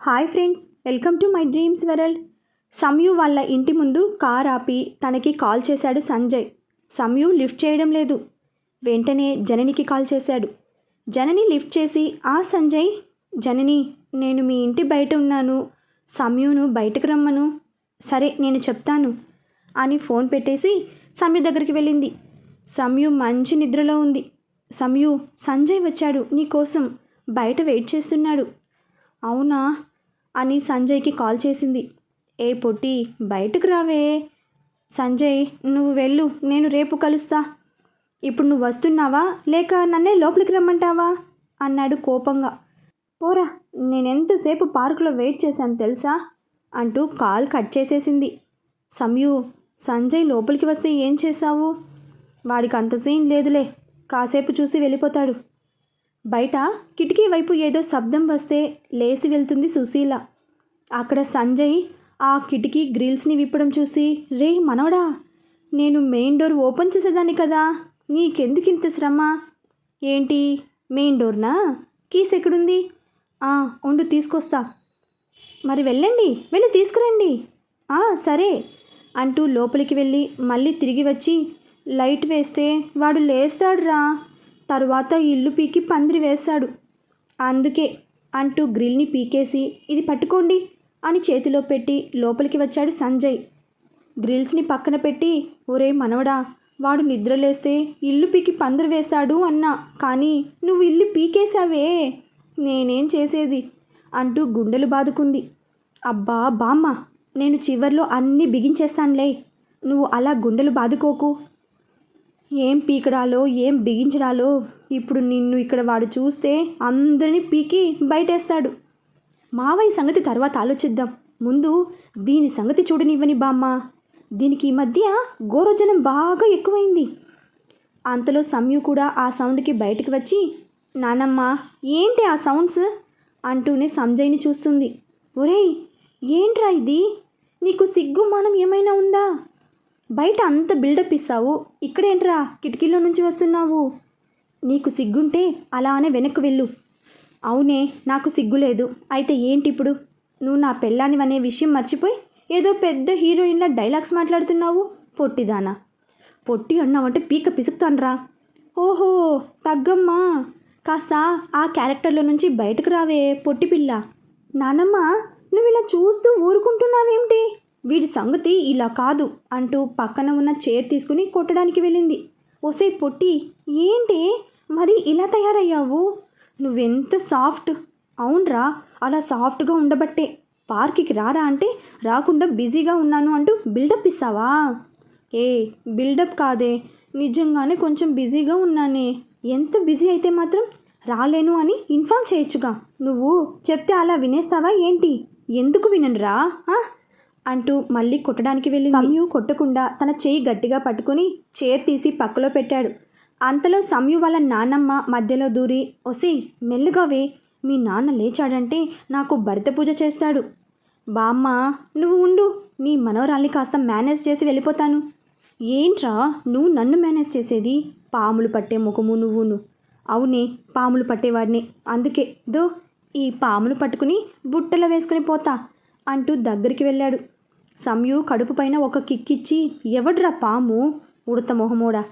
Hi friends welcome to my dreams world. Samyu వాళ్ళ ఇంటి ముందు కార్ ఆపి తనకి కాల్ చేశాడు సంజయ్. సమయు లిఫ్ట్ చేయడం లేదు. వెంటనే జననికి కాల్ చేశాడు. జనని లిఫ్ట్ చేసి ఆ సంజయ్ జనని నేను మీ ఇంటి బయట ఉన్నాను. సంయును బయటకు రమ్మను. సరే నేను చెప్తాను అని ఫోన్ పెట్టేసి సంయు దగ్గరికి వెళ్ళింది. సంయు మంచి నిద్రలో ఉంది. సంయు సంజయ్ వచ్చాడు. నీకోసం బయట వెయిట్ చేస్తున్నాడు. అవునా? అని సంజయ్కి కాల్ చేసింది. ఏ పొట్టి బయటకు రావే. సంజయ్ నువ్వు వెళ్ళు నేను రేపు కలుస్తా. ఇప్పుడు నువ్వు వస్తున్నావా? లేక నన్నే లోపలికి రమ్మంటావా? అన్నాడు కోపంగా. పోరా నేనెంతసేపు పార్కులో వెయిట్ చేశాను తెలుసా? అంటూ కాల్ కట్ చేసేసింది. సమయూ సంజయ్ లోపలికి వస్తే ఏం చేశావు? వాడికి అంత సీన్ లేదులే. కాసేపు చూసి వెళ్ళిపోతాడు. బయట కిటికీ వైపు ఏదో శబ్దం వస్తే లేచి వెళ్తుంది సుశీల. అక్కడ సంజయ్ ఆ కిటికీ గ్రిల్స్ని విప్పడం చూసి రే మనవడా నేను మెయిన్ డోర్ ఓపెన్ చేసేదాన్ని కదా నీకెందుకు ఇంత శ్రమ? ఏంటి మెయిన్ డోర్నా? కీస్ ఎక్కడుంది? "ఆ, ఉండు తీసుకొస్తా. మరి వెళ్ళండి వెళ్ళి తీసుకురండి. "ఆ, సరే అంటూ లోపలికి వెళ్ళి మళ్ళీ తిరిగి వచ్చి లైట్ వేస్తే వాడు లేస్తాడురా. తరువాత ఇల్లు పీకి పందిరి వేస్తాడు అందుకే అంటూ గ్రిల్ని పీకేసి ఇది పట్టుకోండి అని చేతిలో పెట్టి లోపలికి వచ్చాడు సంజయ్. గ్రిల్స్ని పక్కన పెట్టి ఒరే మనవడా వాడు నిద్రలేస్తే ఇల్లు పీకి పందిరి వేస్తాడు అన్నా. కానీ నువ్వు ఇల్లు పీకేశావే నేనేం చేసేది అంటూ గుండెలు బాదుకుంది. అబ్బా బామ్మ నేను చివర్లో అన్నీ బిగించేస్తానులే. నువ్వు అలా గుండెలు బాదుకోకు. ఏం పీకడాలో ఏం బిగించడాలో ఇప్పుడు నిన్ను ఇక్కడ వాడు చూస్తే అందరినీ పీకి బయటేస్తాడు. మావయ్య సంగతి తర్వాత ఆలోచిద్దాం. ముందు దీని సంగతి చూడనివ్వని బామ్మ. దీనికి ఈ మధ్య గోరోజనం బాగా ఎక్కువైంది. అంతలో సమ్యు కూడా ఆ సౌండ్కి బయటకు వచ్చి నానమ్మ ఏంటి ఆ సౌండ్స్? అంటూనే సంజయ్ని చూస్తుంది. ఒరేయ్ ఏంట్రా ఇది? నీకు సిగ్గు మానం ఏమైనా ఉందా? బయట అంత బిల్డప్ ఇస్తావు. ఇక్కడేంట్రా కిటికీలో నుంచి వస్తున్నావు. నీకు సిగ్గుంటే అలానే వెనక్కి వెళ్ళు. అవునే నాకు సిగ్గు లేదు అయితే ఏంటి ఇప్పుడు నువ్వు నా పెళ్ళానివనే విషయం మర్చిపోయి ఏదో పెద్ద హీరోయిన్ల డైలాగ్స్ మాట్లాడుతున్నావు? పొట్టిదానా? పొట్టి అన్నావంటే పీక పిసుకుతానరా. ఓహో తగ్గమ్మా. కాస్త ఆ క్యారెక్టర్లో నుంచి బయటకు రావే పొట్టి పిల్ల. నానమ్మ నువ్వు ఇలా చూస్తూ ఊరుకుంటున్నావేమిటి? వీడి సంగతి ఇలా కాదు అంటూ పక్కన ఉన్న చైర్ తీసుకుని కొట్టడానికి వెళ్ళింది. ఒసే పొట్టి ఏంటి? మరి ఇలా తయారయ్యావు? నువ్వెంత సాఫ్ట్? అవునరా అలా సాఫ్ట్గా ఉండబట్టే. పార్క్కి రారా అంటే రాకుండా బిజీగా ఉన్నాను అంటూ బిల్డప్ ఇస్తావా? ఏ బిల్డప్ కాదే. నిజంగానే కొంచెం బిజీగా ఉన్నానే. ఎంత బిజీ అయితే మాత్రం రాలేను అని ఇన్ఫామ్ చేయొచ్చుగా. నువ్వు చెప్తే అలా వినేస్తావా ఏంటి? ఎందుకు విననురా? అంటూ మళ్ళీ కొట్టడానికి వెళ్ళి సమయు కొట్టకుండా తన చేయి గట్టిగా పట్టుకుని చైర్ తీసి పక్కలో పెట్టాడు. అంతలో సమయు వాళ్ళ నాన్నమ్మ మధ్యలో దూరి ఒసే మెల్లుగావే మీ నాన్న లేచాడంటే నాకు భరిత పూజ చేస్తాడు. బామ్మ నువ్వు ఉండు. నీ మనవరాల్ని కాస్త మేనేజ్ చేసి వెళ్ళిపోతాను. ఏంట్రా? నువ్వు నన్ను మేనేజ్ చేసేది? పాములు పట్టే ముఖము నువ్వును. అవునే పాములు పట్టేవాడిని. అందుకే దో ఈ పాములు పట్టుకుని బుట్టలో వేసుకుని పోతా అంటూ దగ్గరికి వెళ్ళాడు. సంయు కడుపు పైన ఒక కిక్కిచ్చి ఎవడ్రా పాము? ఉడత మొహమోడా.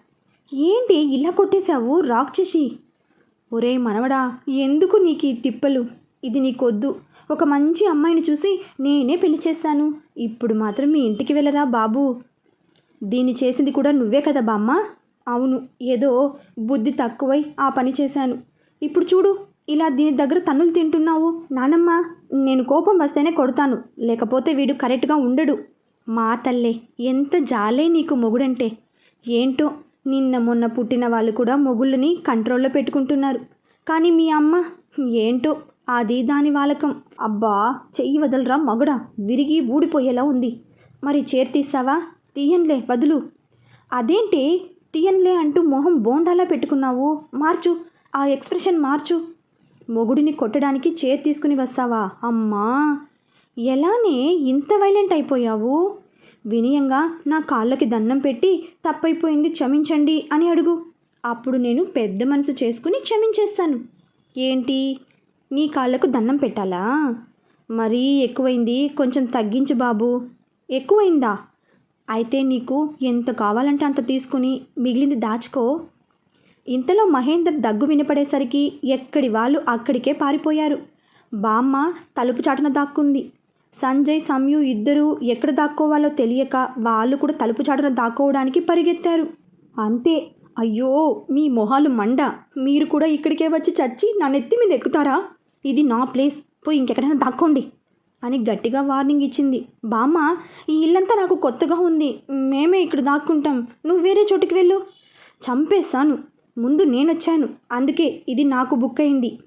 ఏంటి ఇలా కొట్టేశావు? రాక్షసి ఒరే మనవడా ఎందుకు నీకు ఈ తిప్పలు? ఇది నీకొద్దు. ఒక మంచి అమ్మాయిని చూసి నేనే పెళ్ళి చేస్తాను. ఇప్పుడు మాత్రం మీ ఇంటికి వెళ్ళరా బాబు. దీన్ని చేసింది కూడా నువ్వే కదా బామ్మ? అవును ఏదో బుద్ధి తక్కువై ఆ పని చేశాను. ఇప్పుడు చూడు ఇలా దీని దగ్గర తన్నులు తింటున్నావు? నానమ్మ నేను కోపం వస్తేనే కొడతాను. లేకపోతే వీడు కరెక్ట్గా ఉండడు. మా తల్లే ఎంత జాలే నీకు మొగుడంటే. ఏంటో నిన్న మొన్న పుట్టిన వాళ్ళు కూడా మొగుళ్ళని కంట్రోల్లో పెట్టుకుంటున్నారు. కానీ మీ అమ్మ ఏంటో అది దాని వాలకం. అబ్బా చెయ్యి వదలరా మగుడా విరిగి ఊడిపోయేలా ఉంది. మరి చేర్తీస్తావా తీయన్లే వదులు. అదేంటి? తీయన్లే అంటూ మొహం బోండాలా పెట్టుకున్నావు? మార్చు ఆ ఎక్స్ప్రెషన్ మార్చు. మొగుడిని కొట్టడానికి చేర్ తీసుకుని వస్తావా? అమ్మా! ఎలానే ఇంత వైలెంట్ అయిపోయావు? వినయంగా నా కాళ్ళకి దండం పెట్టి తప్పైపోయింది క్షమించండి అని అడుగు. అప్పుడు నేను పెద్ద మనసు చేసుకుని క్షమించేస్తాను. ఏంటి? నీ కాళ్ళకు దండం పెట్టాలా? మరీ ఎక్కువైంది కొంచెం తగ్గించు బాబు. ఎక్కువైందా? అయితే నీకు ఎంత కావాలంటే అంత తీసుకుని మిగిలింది దాచుకో. ఇంతలో మహేందర్ దగ్గు వినపడేసరికి ఎక్కడి వాళ్ళు అక్కడికే పారిపోయారు. బామ్మ తలుపు చాటున దాక్కుంది. సంజయ్ సంయు ఇద్దరూ ఎక్కడ దాక్కోవాలో తెలియక వాళ్ళు కూడా తలుపు చాటున దాక్కోవడానికి పరిగెత్తారు. అంతే. అయ్యో మీ మొహాలు మండ. మీరు కూడా ఇక్కడికే వచ్చి చచ్చి నా నెత్తి మీద ఎక్కుతారా? ఇది నా ప్లేస్. పోయి ఇంకెక్కడైనా దాక్కోండి అని గట్టిగా వార్నింగ్ ఇచ్చింది. బామ్మ ఈ ఇల్లంతా నాకు కొత్తగా ఉంది. మేమే ఇక్కడ దాక్కుంటాం. నువ్వు వేరే చోటుకి వెళ్ళు. చంపేస్తాను ముందు నేనొచ్చాను. అందుకే ఇది నాకు బుక్ అయింది.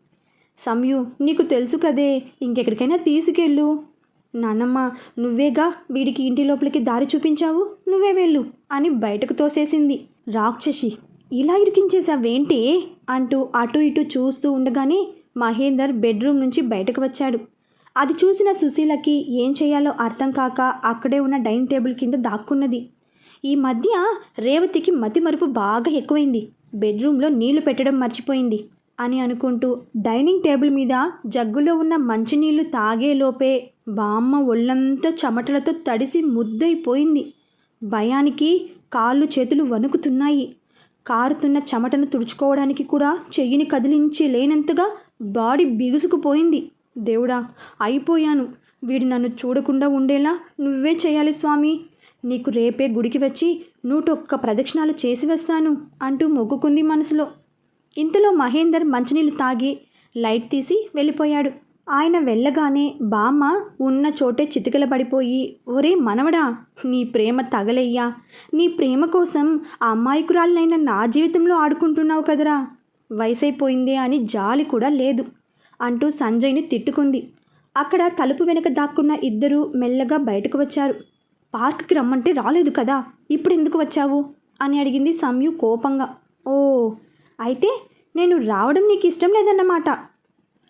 సమయు నీకు తెలుసు కదే ఇంకెక్కడికైనా తీసుకెళ్ళు. నాన్నమ్మ నువ్వేగా వీడికి ఇంటి లోపలికి దారి చూపించావు? నువ్వే వెళ్ళు అని బయటకు తోసేసింది. రాక్షసి ఇలా ఇరికించేసావేంటి అంటూ అటు ఇటు చూస్తూ ఉండగానే మహేందర్ బెడ్రూమ్ నుంచి బయటకు వచ్చాడు. అది చూసిన సుశీలకి ఏం చేయాలో అర్థం కాక అక్కడే ఉన్న డైనింగ్ టేబుల్ కింద దాక్కున్నది. ఈ మధ్య రేవతికి మతి మరుపు బాగా ఎక్కువైంది. బెడ్రూమ్లో నీళ్ళు పెట్టడం మర్చిపోయింది అని అనుకుంటూ డైనింగ్ టేబుల్ మీద జగ్గులో ఉన్న మంచినీళ్ళు తాగేలోపే బామ్మ ఒళ్ళంతా చెమటలతో తడిసి ముద్దైపోయింది భయానికి కాళ్ళు చేతులు వణుకుతున్నాయి. కారుతున్న చెమటను తుడుచుకోవడానికి కూడా చెయ్యిని కదిలించి లేనంతగా బాడీ బిగుసుకుపోయింది. దేవుడా అయిపోయాను. వీడు నన్ను చూడకుండా ఉండేలా నువ్వే చేయాలి స్వామి. నీకు రేపే గుడికి వచ్చి నూటొక్క ప్రదక్షిణాలు చేసి వస్తాను అంటూ మొగ్గుకుంది మనసులో. ఇంతలో మహేందర్ మంచినీళ్ళు తాగి లైట్ తీసి వెళ్ళిపోయాడు. ఆయన వెళ్ళగానే బామ్మ ఉన్న చోటే చితికల పడిపోయి ఒరే మనవడా నీ ప్రేమ తగలయ్యా. నీ ప్రేమ కోసం ఆ అమ్మాయికురాలనైన నా జీవితంలో ఆడుకుంటున్నావు కదరా. వయసైపోయిందే అని జాలి కూడా లేదు అంటూ సంజయ్ని తిట్టుకుంది. అక్కడ తలుపు వెనక దాక్కున్న ఇద్దరు మెల్లగా బయటకు వచ్చారు. పార్క్కి రమ్మంటే రాలేదు కదా ఇప్పుడు ఎందుకు వచ్చావు? అని అడిగింది సంయు కోపంగా. ఓ అయితే నేను రావడం నీకు ఇష్టం లేదన్నమాట.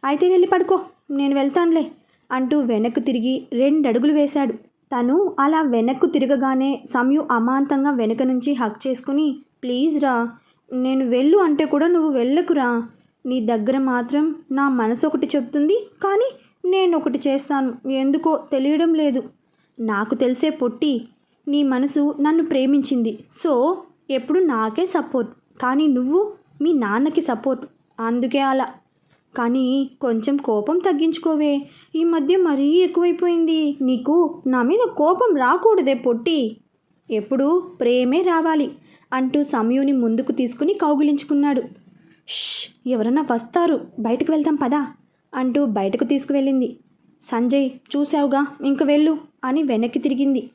అయితే వెళ్ళి పడుకో నేను వెళ్తానులే అంటూ వెనక్కు తిరిగి రెండు అడుగులు వేశాడు. తను అలా వెనక్కు తిరగగానే సమ్యు అమాంతంగా వెనక నుంచి హక్ చేసుకుని ప్లీజ్ రా నేను వెళ్ళు అంటే కూడా నువ్వు వెళ్ళకురా నీ దగ్గర మాత్రం నా మనసు ఒకటి చెప్తుంది కానీ నేను ఒకటి చేస్తాను. ఎందుకో తెలియడం లేదు. నాకు తెలిసే పొట్టి నీ మనసు నన్ను ప్రేమించింది. సో ఎప్పుడు నాకే సపోర్ట్. కానీ నువ్వు మీ నాన్నకి సపోర్ట్. అందుకే అలా. కానీ కొంచెం కోపం తగ్గించుకోవే. ఈ మధ్య మరీ ఎక్కువైపోయింది. నీకు నా మీద కోపం రాకూడదే పొట్టి. ఎప్పుడు ప్రేమే రావాలి అంటూ సమయుని ముందుకు తీసుకుని కౌగిలించుకున్నాడు. ష్ ఎవరన్నా వస్తారు. బయటకు వెళ్దాం పదా అంటూ బయటకు తీసుకువెళ్ళింది. సంజయ్ చూశావుగా ఇంక వెళ్ళు అని వెనక్కి తిరిగింది.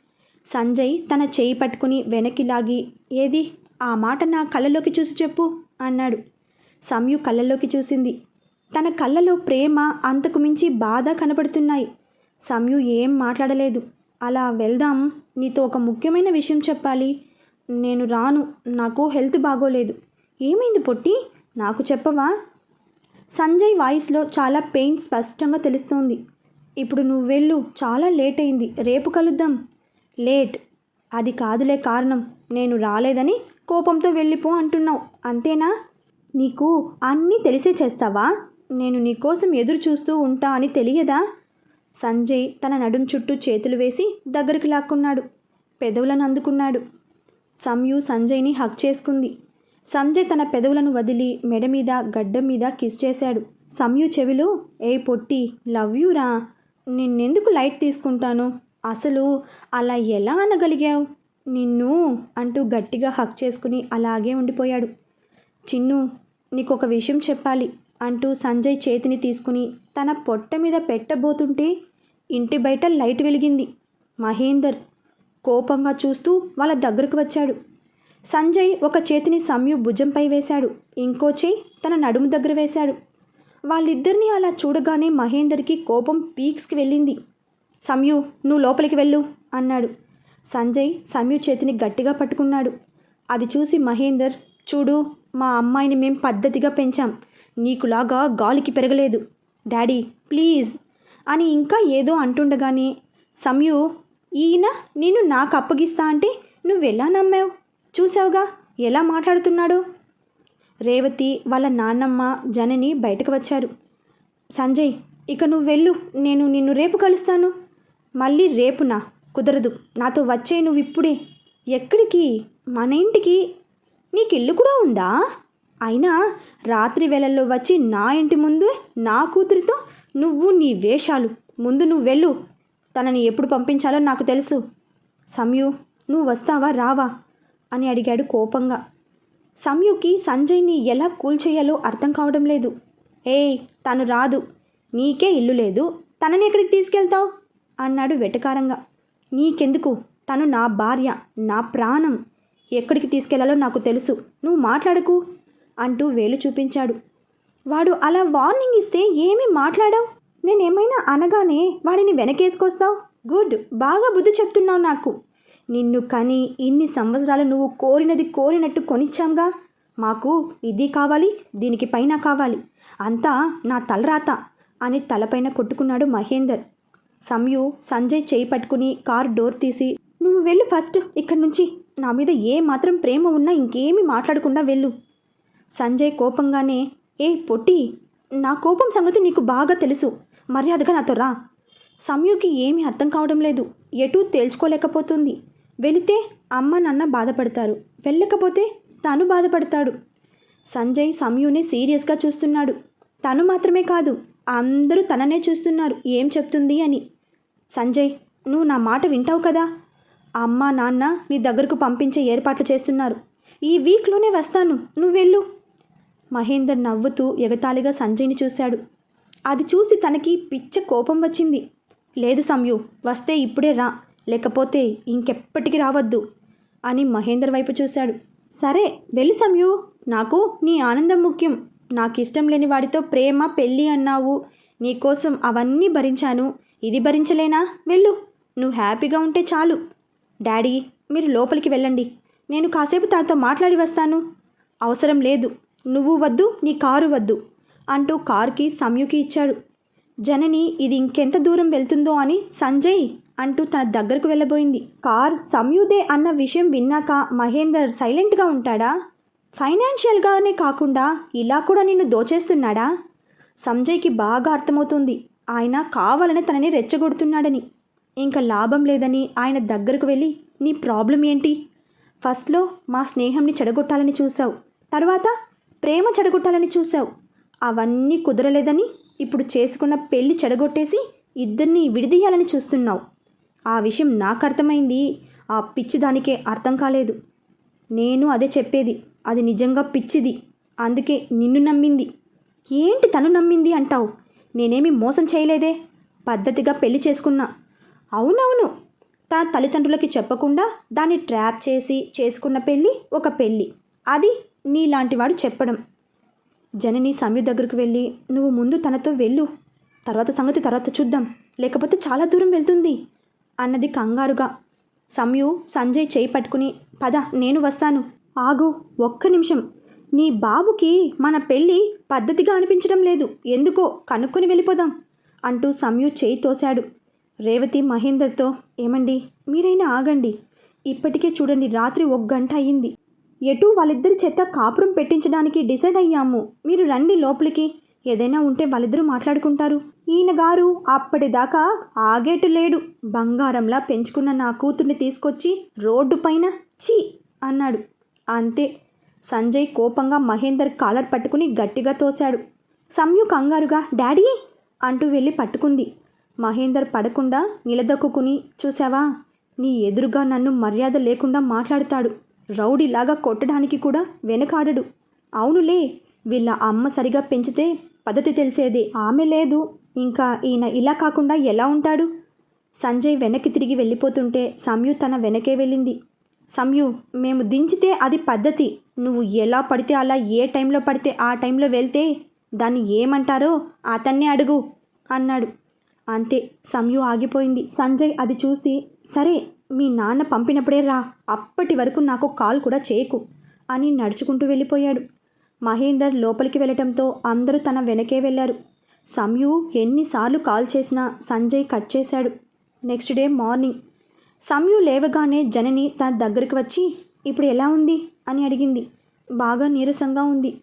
సంజయ్ తన చేయి పట్టుకుని వెనక్కి లాగి ఏది? ఆ మాట నా కళ్ళలోకి చూసి చెప్పు అన్నాడు. సంయు కళ్ళలోకి చూసింది. తన కళ్ళలో ప్రేమ అంతకు మించి బాధ కనబడుతున్నాయి సంయు ఏం మాట్లాడలేదు. అలా వెళ్దాం నీతో ఒక ముఖ్యమైన విషయం చెప్పాలి. నేను రాను నాకు హెల్త్ బాగోలేదు. ఏమైంది పొట్టి? నాకు చెప్పవా? సంజయ్ వాయిస్లో చాలా పెయిన్ స్పష్టంగా తెలుస్తోంది. ఇప్పుడు నువ్వు వెళ్ళు. చాలా లేట్ అయింది. రేపు కలుద్దాం. లేట్. అది కాదులే కారణం. నేను రాలేదని కోపంతో వెళ్ళిపో అంటున్నావు. అంతేనా? నీకు అన్నీ తెలిసే చేస్తావా? నేను నీకోసం ఎదురు చూస్తూ ఉంటా అని తెలియదా? సంజయ్ తన నడుం చుట్టూ చేతులు వేసి దగ్గరికి లాక్కున్నాడు. పెదవులను అందుకున్నాడు. సంయు సంజయ్ని హక్ చేసుకుంది. సంజయ్ తన పెదవులను వదిలి మెడ మీద గడ్డం మీద కిస్ చేశాడు. సంయు చెవిలో ఏ పొట్టి లవ్ యూ రా. నిన్నెందుకు లైట్ తీసుకుంటాను? అసలు అలా ఎలా అనగలిగావు? నిన్ను అంటూ గట్టిగా హక్ చేసుకుని అలాగే ఉండిపోయాడు. చిన్ను నీకు ఒక విషయం చెప్పాలి అంటూ సంజయ్ చేతిని తీసుకుని తన పొట్ట మీద పెట్టబోతుంటే ఇంటి బయట లైట్ వెలిగింది. మహేందర్ కోపంగా చూస్తూ వాళ్ళ దగ్గరకు వచ్చాడు. సంజయ్ ఒక చేతిని సమ్యు భుజంపై వేశాడు. ఇంకో చేయి తన నడుము దగ్గర వేశాడు. వాళ్ళిద్దరినీ అలా చూడగానే మహేందర్కి కోపం పీక్స్కి వెళ్ళింది. సమయు నువ్వు లోపలికి వెళ్ళు అన్నాడు. సంజయ్ సమయు చేతిని గట్టిగా పట్టుకున్నాడు. అది చూసి మహేందర్ చూడు మా అమ్మాయిని మేం పద్ధతిగా పెంచాం. నీకులాగా గాలికి పెరగలేదు. డాడీ ప్లీజ్ అని ఇంకా ఏదో అంటుండగానే సంయు ఈయన నేను నాకు అప్పగిస్తా అంటే నువ్వెలా నమ్మావు? చూసావుగా ఎలా మాట్లాడుతున్నాడు? రేవతి వాళ్ళ నాన్నమ్మ జనని బయటకు వచ్చారు. సంజయ్ ఇక నువ్వు వెళ్ళు. నేను నిన్ను రేపు కలుస్తాను. మళ్ళీ రేపునా? కుదరదు. నాతో వచ్చే నువ్వు ఇప్పుడే. ఎక్కడికి? మన ఇంటికి? నీకు ఇల్లు కూడా ఉందా? అయినా రాత్రి వేళల్లో వచ్చి నా ఇంటి ముందు నా కూతురితో నువ్వు నీ వేషాలు. ముందు నువ్వు వెళ్ళు. తనని ఎప్పుడు పంపించాలో నాకు తెలుసు. సంయు నువ్వు వస్తావా? రావా? అని అడిగాడు కోపంగా. సంయుకి సంజయ్ని ఎలా కూల్ చేయాలో అర్థం కావడం లేదు. ఏయ్ తను రాదు. నీకే ఇల్లు లేదు. తనని ఎక్కడికి తీసుకెళ్తావు? అన్నాడు వెటకారంగా. నీకెందుకు? తను నా భార్య నా ప్రాణం. ఎక్కడికి తీసుకెళ్ళాలో నాకు తెలుసు. నువ్వు మాట్లాడకు అంటూ వేలు చూపించాడు. వాడు అలా వార్నింగ్ ఇస్తే ఏమీ మాట్లాడావు? నేనేమైనా అనగానే వాడిని వెనకేసుకొస్తావు? గుడ్. బాగా బుద్ధి చెప్తున్నావు నాకు. నిన్ను కని ఇన్ని సంవత్సరాలు నువ్వు కోరినది కోరినట్టు కొనిచ్చాంగా? మాకు ఇది కావాలి దీనికి పైన కావాలి. అంతా నా తలరాత అని తలపైన కొట్టుకున్నాడు మహేందర్. సంయు సంజయ్ చేయి పట్టుకుని కార్ డోర్ తీసి నువ్వు వెళ్ళు ఫస్ట్ ఇక్కడి నుంచి. నా మీద ఏ మాత్రం ప్రేమ ఉన్నా ఇంకేమీ మాట్లాడకుండా వెళ్ళు. సంజయ్ కోపంగానే ఏ పొట్టి నా కోపం సంగతి నీకు బాగా తెలుసు. మర్యాదగా నాతో రా. సంయుకి ఏమీ అర్థం కావడం లేదు. ఎటూ తేల్చుకోలేకపోతుంది. వెళితే అమ్మ నాన్న బాధపడతారు. వెళ్ళకపోతే తను బాధపడతాడు. సంజయ్ సమయుని సీరియస్గా చూస్తున్నాడు. తను మాత్రమే కాదు అందరూ తననే చూస్తున్నారు. ఏం చెప్తుంది అని. సంజయ్ నువ్వు నా మాట వింటావు కదా? అమ్మ నాన్న నీ దగ్గరకు పంపించే ఏర్పాట్లు చేస్తున్నారు. ఈ వీక్లోనే వస్తాను. నువ్వు వెళ్ళు. మహేందర్ నవ్వుతూ ఎగతాళిగా సంజయ్ని చూశాడు. అది చూసి తనకి పిచ్చ కోపం వచ్చింది. లేదు సంయు వస్తే ఇప్పుడే రా. లేకపోతే ఇంకెప్పటికి రావద్దు అని మహేందర్ వైపు చూశాడు. సరే వెళ్ళు సంయు నాకు నీ ఆనందం ముఖ్యం. నాకు ఇష్టం లేని వాడితో ప్రేమ పెళ్ళి అన్నావు. నీకోసం అవన్నీ భరించాను. ఇది భరించలేనా? వెళ్ళు. నువ్వు హ్యాపీగా ఉంటే చాలు. డాడీ మీరు లోపలికి వెళ్ళండి. నేను కాసేపు తనతో మాట్లాడి వస్తాను. అవసరం లేదు. నువ్వు వద్దు నీ కారు వద్దు అంటూ కార్కి సంయుకి ఇచ్చాడు. జనని ఇది ఇంకెంత దూరం వెళ్తుందో అని సంజయ్ అంటూ తన దగ్గరకు వెళ్ళబోయింది. కార్ సంయుదే అన్న విషయం విన్నాక మహేందర్ సైలెంట్గా ఉంటాడా? ఫైనాన్షియల్గానే కాకుండా ఇలా కూడా నిన్ను దోచేస్తున్నాడా? సంజయ్కి బాగా అర్థమవుతుంది. ఆయన కావాలని తనని రెచ్చగొడుతున్నాడని. ఇంకా లాభం లేదని ఆయన దగ్గరకు వెళ్ళి నీ ప్రాబ్లం ఏంటి? ఫస్ట్లో మా స్నేహంని చెడగొట్టాలని చూసావు తర్వాత ప్రేమ చెడగొట్టాలని చూసావు అవన్నీ కుదరలేదని ఇప్పుడు చేసుకున్న పెళ్ళి చెడగొట్టేసి ఇద్దరిని విడిదీయాలని చూస్తున్నావు. ఆ విషయం నాకు అర్థమైంది. ఆ పిచ్చి దానికే అర్థం కాలేదు. నేను అదే చెప్పేది. అది నిజంగా పిచ్చిది. అందుకే నిన్ను నమ్మింది. ఏంటి తను నమ్మింది అంటావు? నేనేమి మోసం చేయలేదే? పద్ధతిగా పెళ్ళి చేసుకున్నా. అవునవును. తన తల్లిదండ్రులకి చెప్పకుండా దాన్ని ట్రాప్ చేసి చేసుకున్న పెళ్ళి ఒక పెళ్ళి అది నీలాంటివాడు చెప్పడం. జనని సమయ దగ్గరకు వెళ్ళి నువ్వు ముందు తనతో వెళ్ళు. తర్వాత సంగతి తర్వాత చూద్దాం. లేకపోతే చాలా దూరం వెళ్తుంది. అన్నది కంగారుగా. సంయు సంజయ్ చేయి పట్టుకుని పద నేను వస్తాను. ఆగు ఒక్క నిమిషం. నీ బాబుకి మన పెళ్ళి పద్ధతిగా అనిపించడం లేదు. ఎందుకో కనుక్కొని వెళ్ళిపోదాం అంటూ సంయు చేయి తోశాడు. రేవతి మహేందర్తో ఏమండి మీరైనా ఆగండి. ఇప్పటికే చూడండి రాత్రి ఒక గంట అయ్యింది. ఎటు వాళ్ళిద్దరి చేత కాపురం పెట్టించడానికి డిసైడ్ అయ్యాము. మీరు రండి లోపలికి. ఏదైనా ఉంటే వాళ్ళిద్దరూ మాట్లాడుకుంటారు. ఈయన గారు అప్పటిదాకా ఆగేటు లేడు. బంగారంలా పెంచుకున్న నా కూతుర్ని తీసుకొచ్చి రోడ్డు పైన చీ అన్నాడు. అంతే. సంజయ్ కోపంగా మహేందర్ కాలర్ పట్టుకుని గట్టిగా తోశాడు. సంయు కంగారుగా డాడీ! అంటూ వెళ్ళి పట్టుకుంది. మహేందర్ పడకుండా నిలదొక్కుని చూసావా నీ ఎదురుగా నన్ను మర్యాద లేకుండా మాట్లాడుతాడు. రౌడీలాగా కొట్టడానికి కూడా వెనకాడడు. అవునులే వీళ్ళ అమ్మ సరిగా పెంచితే పద్ధతి తెలిసేది. ఆమె లేదు. ఇంకా ఈయన ఇలా కాకుండా ఎలా ఉంటాడు? సంజయ్ వెనక్కి తిరిగి వెళ్ళిపోతుంటే సంయు తన వెనకే వెళ్ళింది. సంయు మేము దించితే అది పద్ధతి. నువ్వు ఎలా పడితే అలా ఏ టైంలో పడితే ఆ టైంలో వెళ్తే దాన్ని ఏమంటారో అతన్నే అడుగు అన్నాడు. అంతే సంయు ఆగిపోయింది. సంజయ్ అది చూసి సరే మీ నాన్న పంపినప్పుడే రా. అప్పటి వరకు నాకు కాల్ కూడా చేయకు అని నడుచుకుంటూ వెళ్ళిపోయాడు. మహేందర్ లోపలికి వెళ్ళటంతో అందరూ తన వెనకే వెళ్ళారు. సంయు ఎన్నిసార్లు కాల్ చేసినా సంజయ్ కట్ చేశాడు. Next day morning. సంయు లేవగానే జనని తన దగ్గరికి వచ్చి ఇప్పుడు ఎలా ఉంది? అని అడిగింది. బాగా నీరసంగా ఉంది.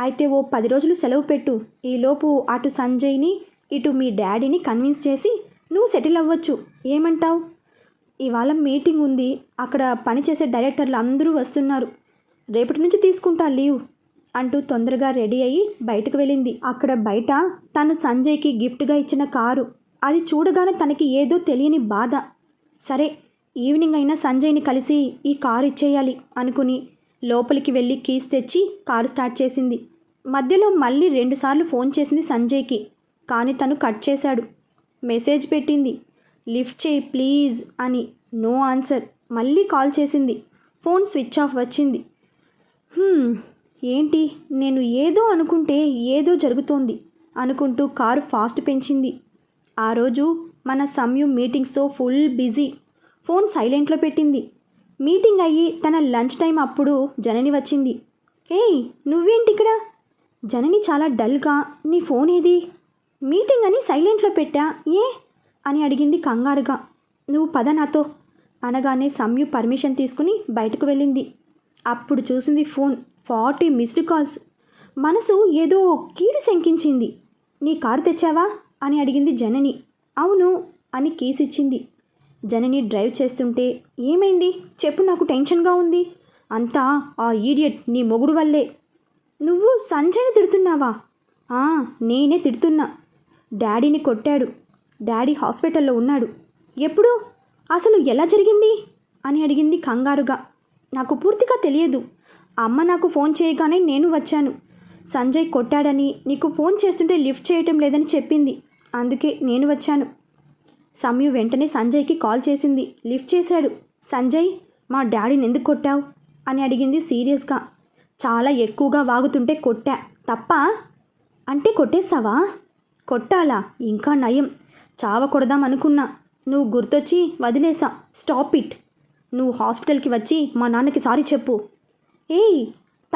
అయితే ఓ పది రోజులు సెలవు పెట్టు. ఈలోపు అటు సంజయ్ని ఇటు మీ డాడీని కన్విన్స్ చేసి నువ్వు సెటిల్ అవ్వచ్చు. ఏమంటావు? ఇవాళ మీటింగ్ ఉంది. అక్కడ పనిచేసే డైరెక్టర్లు అందరూ వస్తున్నారు. రేపటి నుంచి తీసుకుంటా లీవ్. అంటూ తొందరగా రెడీ అయ్యి బయటకు వెళ్ళింది. అక్కడ బయట తను సంజయ్కి గిఫ్ట్గా ఇచ్చిన కారు. అది చూడగానే తనకి ఏదో తెలియని బాధ. సరే ఈవినింగ్ అయినా సంజయ్ని కలిసి ఈ కారు ఇచ్చేయాలి అనుకుని లోపలికి వెళ్ళి కీస్ తెచ్చి కారు స్టార్ట్ చేసింది. మధ్యలో మళ్ళీ రెండుసార్లు ఫోన్ చేసింది సంజయ్కి. కానీ తను కట్ చేశాడు. మెసేజ్ పెట్టింది. లిఫ్ట్ చేయి ప్లీజ్ అని నో ఆన్సర్. మళ్ళీ కాల్ చేసింది. ఫోన్ స్విచ్ ఆఫ్ వచ్చింది. ఏంటి? నేను ఏదో అనుకుంటే ఏదో జరుగుతోంది అనుకుంటూ కారు ఫాస్ట్ పెంచింది. ఆ రోజు మన సమయం మీటింగ్స్తో ఫుల్ బిజీ. ఫోన్ సైలెంట్లో పెట్టింది. మీటింగ్ అయ్యి తన లంచ్ టైం అప్పుడు జనని వచ్చింది. ఏయ్ నువ్వేంటి ఇక్కడ? జనని చాలా డల్గా నీ ఫోన్ ఏది? మీటింగ్ అని సైలెంట్లో పెట్టా ఏ? అని అడిగింది కంగారుగా. నువ్వు పద నాతో అనగానే సమ్యు పర్మిషన్ తీసుకుని బయటకు వెళ్ళింది. అప్పుడు చూసింది ఫోన్. Forty missed calls. మనసు ఏదో కీడు శంకించింది. నీ కారు తెచ్చావా? అని అడిగింది జనని. అవును అని కేసు ఇచ్చింది జనని డ్రైవ్ చేస్తుంటే ఏమైంది? చెప్పు నాకు టెన్షన్గా ఉంది. అంతా ఆ ఈడియట్ నీ మొగుడు వల్లే. నువ్వు సంజయ్ని తిడుతున్నావా? నేనే తిడుతున్నా. డాడీని కొట్టాడు. డాడీ హాస్పిటల్లో ఉన్నాడు. ఎప్పుడు? అసలు ఎలా జరిగింది? అని అడిగింది కంగారుగా. నాకు పూర్తిగా తెలియదు. అమ్మ నాకు ఫోన్ చేయగానే నేను వచ్చాను. సంజయ్ కొట్టాడని నీకు ఫోన్ చేస్తుంటే లిఫ్ట్ చేయటం లేదని చెప్పింది. అందుకే నేను వచ్చాను. సమ్యు వెంటనే సంజయ్కి కాల్ చేసింది. లిఫ్ట్ చేశాడు. సంజయ్ మా డాడీని ఎందుకు కొట్టావు? అని అడిగింది సీరియస్గా. చాలా ఎక్కువగా వాగుతుంటే కొట్టా. తప్ప? అంటే కొట్టేస్తావా? కొట్టాలా? ఇంకా నయం. చావ కొడదాం అనుకున్నా. నువ్వు గుర్తొచ్చి వదిలేసా. Stop it. నువ్వు హాస్పిటల్కి వచ్చి మా నాన్నకి సారీ చెప్పు. ఏయ్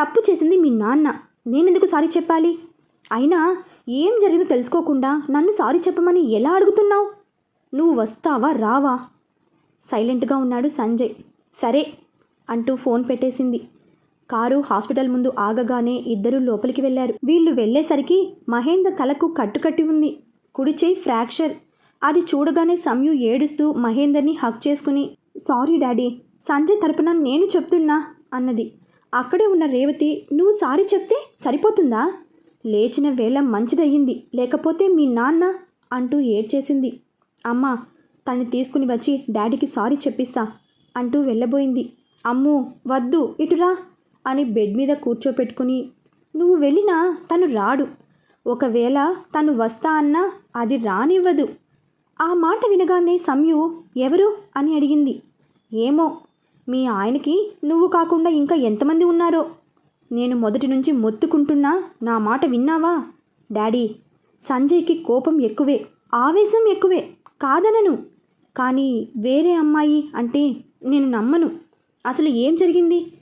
తప్పు చేసింది మీ నాన్న. నేనెందుకు సారీ చెప్పాలి? అయినా ఏం జరిగిందో తెలుసుకోకుండా నన్ను సారీ చెప్పమని ఎలా అడుగుతున్నావు? నువ్వు వస్తావా రావా? సైలెంట్గా ఉన్నాడు సంజయ్. సరే అంటూ ఫోన్ పెట్టేసింది. కారు హాస్పిటల్ ముందు ఆగగానే ఇద్దరూ లోపలికి వెళ్ళారు. వీళ్ళు వెళ్ళేసరికి మహేందర్ తలకు కట్టుకట్టి ఉంది. కుడి చేయి ఫ్రాక్చర్. అది చూడగానే సమయు ఏడుస్తూ మహేందర్ని హక్ చేసుకుని సారీ డాడీ సంజయ్ తరపున నేను చెప్తున్నా అన్నది. అక్కడే ఉన్న రేవతి నువ్వు సారీ చెప్తే సరిపోతుందా? లేచిన వేళ మంచిదయ్యింది లేకపోతే మీ నాన్న అంటూ ఏడ్చేసింది. అమ్మా తన్ని తీసుకుని వచ్చి డాడీకి సారీ చెప్పిస్తా అంటూ వెళ్ళబోయింది. అమ్ము వద్దు ఇటురా అని బెడ్ మీద కూర్చోపెట్టుకుని నువ్వు వెళ్ళినా తను రాడు. ఒకవేళ తను వస్తా అన్నా అది రానివ్వదు. ఆ మాట వినగానే సంయు ఎవరు? అని అడిగింది. ఏమో మీ ఆయనకి నువ్వు కాకుండా ఇంకా ఎంతమంది ఉన్నారో? నేను మొదటి నుంచి మొత్తుకుంటున్నా నా మాట విన్నావా? డాడీ సంజయ్కి కోపం ఎక్కువే ఆవేశం ఎక్కువే కాదనను. కానీ వేరే అమ్మాయి అంటే నేను నమ్మను. అసలు ఏం జరిగింది?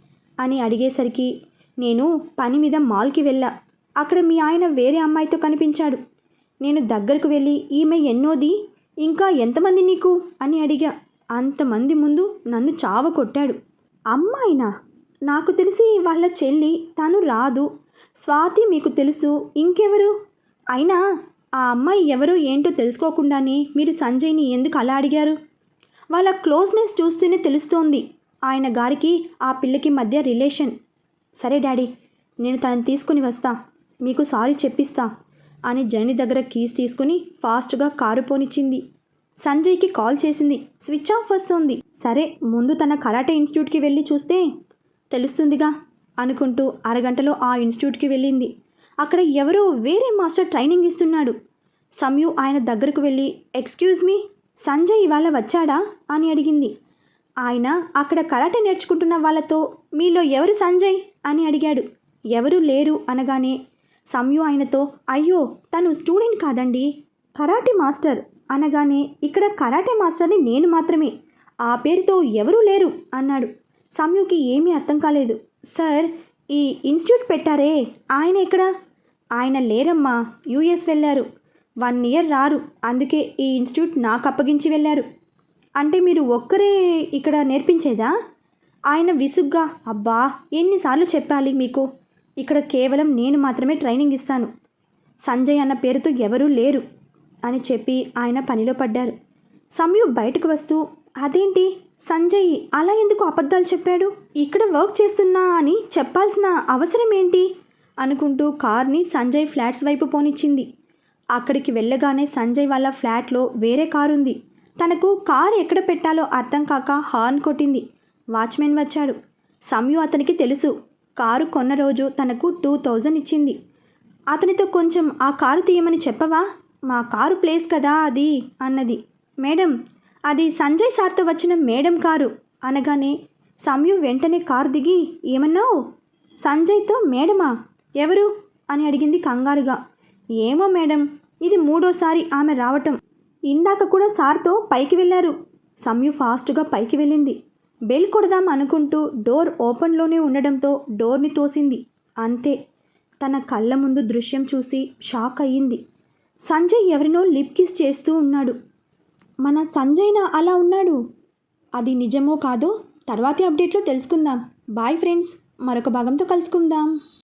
అని అడిగేసరికి నేను పని మీద మాల్కి వెళ్ళా. అక్కడ మీ ఆయన వేరే అమ్మాయితో కనిపించాడు. నేను దగ్గరకు వెళ్ళి ఈమె ఎన్నోది? ఇంకా ఎంతమంది నీకు? అని అడిగా. అంతమంది ముందు నన్ను చావ కొట్టాడు అమ్మాయినా నాకు తెలిసి వాళ్ళ చెల్లి తను రాదు. స్వాతి మీకు తెలుసు ఇంకెవరు? అయినా ఆ అమ్మాయి ఎవరో ఏంటో తెలుసుకోకుండానే మీరు సంజయ్ని ఎందుకు అలా అడిగారు? వాళ్ళ క్లోజ్నెస్ చూస్తూనే తెలుస్తోంది. ఆయన గారికి ఆ పిల్లకి మధ్య రిలేషన్. సరే డాడీ నేను తనని తీసుకుని వస్తా. మీకు సారీ చెప్పిస్తా అని జని దగ్గర కీస్ తీసుకుని ఫాస్ట్గా కారు పోనిచ్చింది. సంజయ్కి కాల్ చేసింది. స్విచ్ ఆఫ్ వస్తోంది. సరే ముందు తన కరాటే ఇన్స్టిట్యూట్కి వెళ్ళి చూస్తే తెలుస్తుందిగా అనుకుంటూ అరగంటలో ఆ ఇన్స్టిట్యూట్కి వెళ్ళింది. అక్కడ ఎవరో వేరే మాస్టర్ ట్రైనింగ్ ఇస్తున్నాడు. సంయు ఆయన దగ్గరకు వెళ్ళి ఎక్స్క్యూజ్ మీ సంజయ్ ఇవాళ వచ్చాడా? అని అడిగింది. ఆయన అక్కడ కరాటే నేర్చుకుంటున్న వాళ్ళతో మీలో ఎవరు సంజయ్? అని అడిగాడు. ఎవరు లేరు అనగానే సంయు ఆయనతో అయ్యో తను స్టూడెంట్ కాదండి. కరాటే మాస్టర్ అనగానే ఇక్కడ కరాటే మాస్టర్ని నేను మాత్రమే. ఆ పేరుతో ఎవరూ లేరు అన్నాడు. సమ్యుకి ఏమీ అర్థం కాలేదు. సార్ ఈ ఇన్స్టిట్యూట్ పెట్టారే? ఆయన ఎక్కడ? ఆయన లేరమ్మా యూఎస్ వెళ్ళారు. వన్ ఇయర్ రారు అందుకే ఈ ఇన్స్టిట్యూట్ నాకు అప్పగించి వెళ్ళారు. అంటే మీరు ఒక్కరే ఇక్కడ నేర్పించేదా? ఆయన విసుగ్గా అబ్బా ఎన్నిసార్లు చెప్పాలి మీకు? ఇక్కడ కేవలం నేను మాత్రమే ట్రైనింగ్ ఇస్తాను. సంజయ్ అన్న పేరుతో ఎవరూ లేరు. అని చెప్పి ఆయన పనిలో పడ్డారు. సమయు బయటకు వస్తూ అదేంటి? సంజయ్ అలా ఎందుకు అబద్ధాలు చెప్పాడు? ఇక్కడ వర్క్ చేస్తున్నా అని చెప్పాల్సిన అవసరం ఏంటి? అనుకుంటూ కార్ని సంజయ్ ఫ్లాట్స్ వైపు పోనిచ్చింది. అక్కడికి వెళ్ళగానే సంజయ్ వాళ్ళ ఫ్లాట్లో వేరే కారు ఉంది తనకు కారు ఎక్కడ పెట్టాలో అర్థం కాక హార్న్ కొట్టింది. వాచ్మెన్ వచ్చాడు. సమయు అతనికి తెలుసు. కారు కొన్న రోజు తనకు టూ థౌజండ్ ఇచ్చింది. అతనితో కొంచెం ఆ కారు తీయమని చెప్పవా? మా కారు ప్లేస్ కదా అది అన్నది. మేడం అది సంజయ్ సార్తో వచ్చిన మేడం కారు. అనగానే సమయు వెంటనే కారు దిగి ఏమన్నావు? సంజయ్తో మేడమా? ఎవరు? అని అడిగింది కంగారుగా. ఏమో మేడం ఇది మూడోసారి ఆమె రావటం. ఇందాక కూడా సార్తో పైకి వెళ్ళారు. సమయు ఫాస్ట్గా పైకి వెళ్ళింది. బెల్ కొడదాం అనుకుంటూ డోర్ ఓపెన్లోనే ఉండడంతో డోర్ని తోసింది. అంతే. తన కళ్ళ ముందు దృశ్యం చూసి షాక్ అయ్యింది. సంజయ్ ఎవరినో లిప్ కిస్ చేస్తూ ఉన్నాడు. మన సంజయ్నా అలా ఉన్నాడు? అది నిజమో కాదో తర్వాతి అప్డేట్లో తెలుసుకుందాం. బాయ్ ఫ్రెండ్స్ మరొక భాగంతో కలుసుకుందాం.